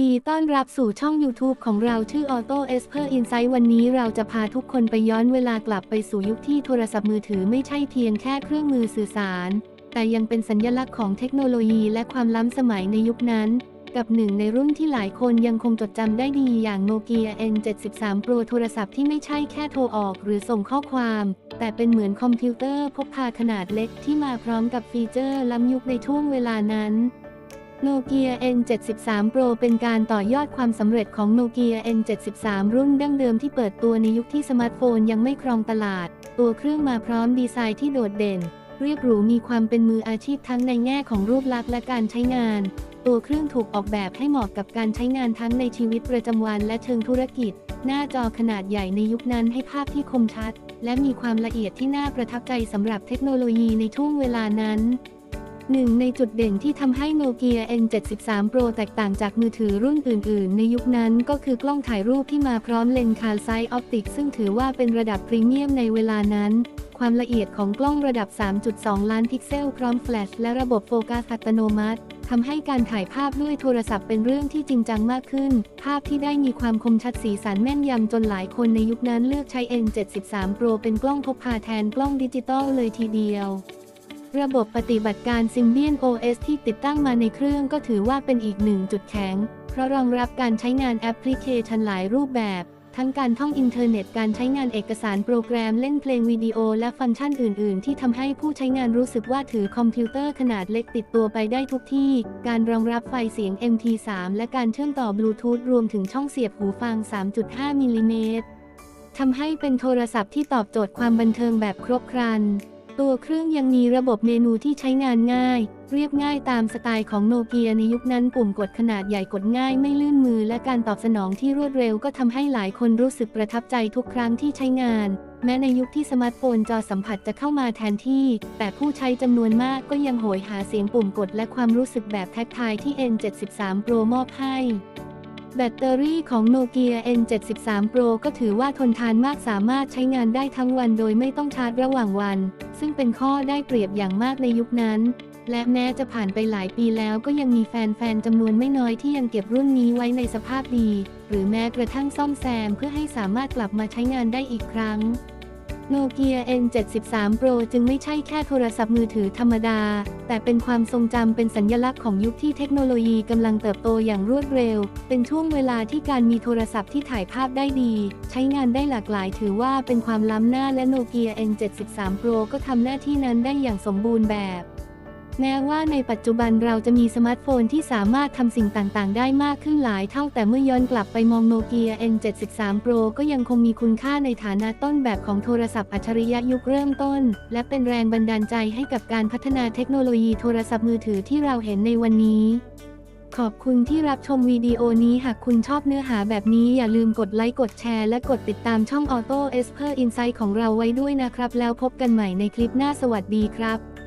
ดีต้อนรับสู่ช่อง YouTube ของเราชื่อ Auto e s p e r Insight วันนี้เราจะพาทุกคนไปย้อนเวลากลับไปสู่ยุคที่โทรศัพท์มือถือไม่ใช่เพียงแค่เครื่องมือสื่อสาร แต่ยังเป็นสัญญลักษณ์ของเทคโนโลยีและความล้ำสมัยในยุคนั้น กับหนึ่งในรุ่นที่หลายคนยังคงจดจำได้ดีอย่าง Nokia N73 Pro โทรศัพท์ที่ไม่ใช่แค่โทรออกหรือส่งข้อความ แต่เป็นเหมือนคอมพิวเตอร์พกพาขนาดเล็กที่มาพร้อมกับฟีเจอร์ล้ำยุคในช่วงเวลานั้น Nokia N73 Pro เป็นการต่อยอดความสำเร็จของ Nokia N73 รุ่นดั้งเดิมที่เปิดตัวในยุคที่สมาร์ทโฟนยังไม่ครองตลาด ตัวเครื่องมาพร้อมดีไซน์ที่โดดเด่น เรียบหรูมีความเป็นมืออาชีพทั้งในแง่ของรูปลักษณ์และการใช้งาน ตัวเครื่องถูกออกแบบให้เหมาะกับการใช้งานทั้งในชีวิตประจำวันและเชิงธุรกิจ หน้าจอขนาดใหญ่ในยุคนั้นให้ภาพที่คมชัด และมีความละเอียดที่น่าประทับใจสำหรับเทคโนโลยีในช่วงเวลานั้น หนึ่งในจุดเด่นที่ทำให้ Nokia N73 Pro แตกต่างจากมือถือรุ่นอื่น ๆ ในยุคนั้นก็คือกล้องถ่ายรูปที่มาพร้อมเลนส์คาร์ไซต์ออปติกซึ่งถือว่าเป็นระดับพรีเมียมในเวลานั้น ความละเอียดของกล้องระดับ 3.2 ล้านพิกเซลพร้อมแฟลชและระบบโฟกัสอัตโนมัติทำให้การถ่ายภาพด้วยโทรศัพท์เป็นเรื่องที่จริงจังมากขึ้น ภาพที่ได้มีความคมชัดสีสันแม่นยำจนหลายคนในยุคนั้นเลือกใช้ N73 Pro เป็นกล้องพกพาแทนกล้องดิจิตอลเลยทีเดียว ระบบปฏิบัติการ Symbian OS ที่ติดตั้งมาในเครื่องก็ถือว่าเป็นอีกหนึ่งจุดแข็ง เพราะรองรับการใช้งานแอปพลิเคชันหลายรูปแบบ ทั้งการท่องอินเทอร์เน็ตการใช้งานเอกสารโปรแกรมเล่นเพลงวิดีโอและฟังก์ชันอื่น ๆ ที่ทำให้ผู้ใช้งานรู้สึกว่าถือคอมพิวเตอร์ขนาดเล็กติดตัวไปได้ทุกที่ การรองรับไฟเสียง MP3 และการเชื่อมต่อบลูทูธรวมถึงช่องเสียบหูฟัง 3.5มิลลิเมตรทำให้เป็นโทรศัพท์ที่ตอบโจทย์ความบันเทิงแบบครบครัน ตัวเครื่องยังมีระบบเมนูที่ใช้งานง่าย เรียบง่ายตามสไตล์ของโนเกียในยุคนั้นปุ่มกดขนาดใหญ่กดง่ายไม่ลื่นมือและการตอบสนองที่รวดเร็วก็ทำให้หลายคนรู้สึกประทับใจทุกครั้งที่ใช้งาน แม้ในยุคที่สมาร์ทโฟนจอสัมผัสจะเข้ามาแทนที่ แต่ผู้ใช้จำนวนมากก็ยังโหยหาเสียงปุ่มกดและความรู้สึกแบบแท็กทายที่ N73 Pro มอบให้ แบตเตอรี่ของ Nokia N73 Pro ก็ถือว่าทนทานมากสามารถใช้งานได้ทั้งวันโดยไม่ต้องชาร์จระหว่างวัน ซึ่งเป็นข้อได้เปรียบอย่างมากในยุคนั้น และแม้จะผ่านไปหลายปีแล้วก็ยังมีแฟนๆจำนวนไม่น้อยที่ยังเก็บรุ่นนี้ไว้ในสภาพดี หรือแม้กระทั่งซ่อมแซมเพื่อให้สามารถกลับมาใช้งานได้อีกครั้ง โนเกีย N73 Pro จึงไม่ใช่แค่โทรศัพท์มือถือธรรมดา แต่เป็นความทรงจำเป็นสัญลักษณ์ของยุคที่เทคโนโลยีกำลังเติบโตอย่างรวดเร็ว เป็นช่วงเวลาที่การมีโทรศัพท์ที่ถ่ายภาพได้ดี ใช้งานได้หลากหลายถือว่าเป็นความล้ำหน้าและโนเกีย N73 Pro ก็ทำหน้าที่นั้นได้อย่างสมบูรณ์แบบ แม้ว่าในปัจจุบันเราจะมีสมาร์ทโฟนที่สามารถทำสิ่งต่างๆ ได้มากขึ้นหลายเท่าแต่เมื่อย้อนกลับไปมองโนเกีย N73 Pro ก็ยังคงมีคุณค่าในฐานะต้นแบบของโทรศัพท์อัจฉริยะยุคเริ่มต้น และเป็นแรงบันดาลใจให้กับการพัฒนาเทคโนโลยีโทรศัพท์มือถือที่เราเห็นในวันนี้ขอบคุณที่รับชมวิดีโอนี้หากคุณชอบเนื้อหาแบบนี้อย่าลืมกดไลค์กดแชร์และกดติดตามช่อง Auto e s p e r Insight ของเราไว้ด้วยนะครับ แล้วพบกันใหม่ในคลิปหน้าสวัสดีครับ